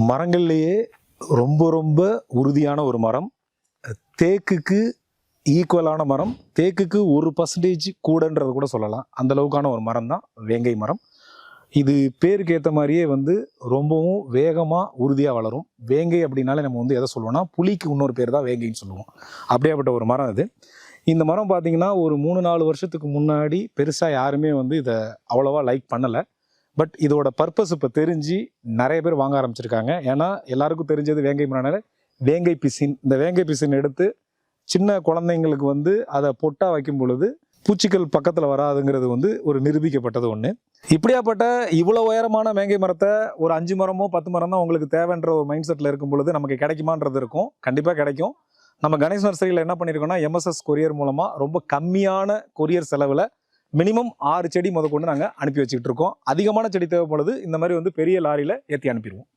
மரங்கள்லேயே ரொம்ப ரொம்ப உறுதியான ஒரு மரம். தேக்குக்கு ஈக்குவலான மரம். தேக்குக்கு ஒரு பர்சன்டேஜ் கூடன்றது கூட சொல்லலாம். அந்த அளவுக்கான ஒரு மரம் தான் வேங்கை மரம். இது பேருக்கு ஏற்ற மாதிரியே வந்து ரொம்பவும் வேகமாக உறுதியாக வளரும். வேங்கை அப்படின்னாலே நம்ம வந்து எதை சொல்லுவோம்னா புலிக்கு இன்னொரு பேர் தான் வேங்கைன்னு சொல்லுவோம். அப்படியாப்பட்ட ஒரு மரம் இது இந்த மரம் பார்த்திங்கன்னா ஒரு மூணு நாலு வருஷத்துக்கு முன்னாடி பெருசாக யாருமே வந்து இதை அவ்வளோவா லைக் பண்ணலை. பட் இதோட பர்பஸ் இப்போ தெரிஞ்சு நிறைய பேர் வாங்க ஆரம்பிச்சிருக்காங்க. ஏன்னா எல்லாருக்கும் தெரிஞ்சது வேங்கை மரம்னால வேங்கை பிசின் இந்த வேங்கை பிசின் எடுத்து சின்ன குழந்தைங்களுக்கு வந்து அதை பொட்டா வைக்கும் பொழுது பூச்சிகள் பக்கத்தில் வராதுங்கிறது வந்து ஒரு நிரூபிக்கப்பட்டது ஒன்று இப்படியாப்பட்ட இவ்வளோ உயரமான வேங்கை மரத்தை ஒரு அஞ்சு மரமோ பத்து மரம் தான் உங்களுக்கு தேவைன்ற ஒரு மைண்ட் செட்டில் இருக்கும் பொழுது நமக்கு கிடைக்குமான்றது இருக்கும். கண்டிப்பாக கிடைக்கும். நம்ம கணேஷ் நர்சரியில் என்ன பண்ணியிருக்கோம்னா எம்எஸ்எஸ் கொரியர் மூலமாக ரொம்ப கம்மியான கொரியர் செலவில் மினிமம் ஆறு செடி முத கொண்டு நாங்கள் அனுப்பி வச்சுக்கிட்டு இருக்கோம். அதிகமான செடி தேவைப்படுது. இந்த மாதிரி வந்து பெரிய லாரியில் ஏற்றி அனுப்பிடுவோம்.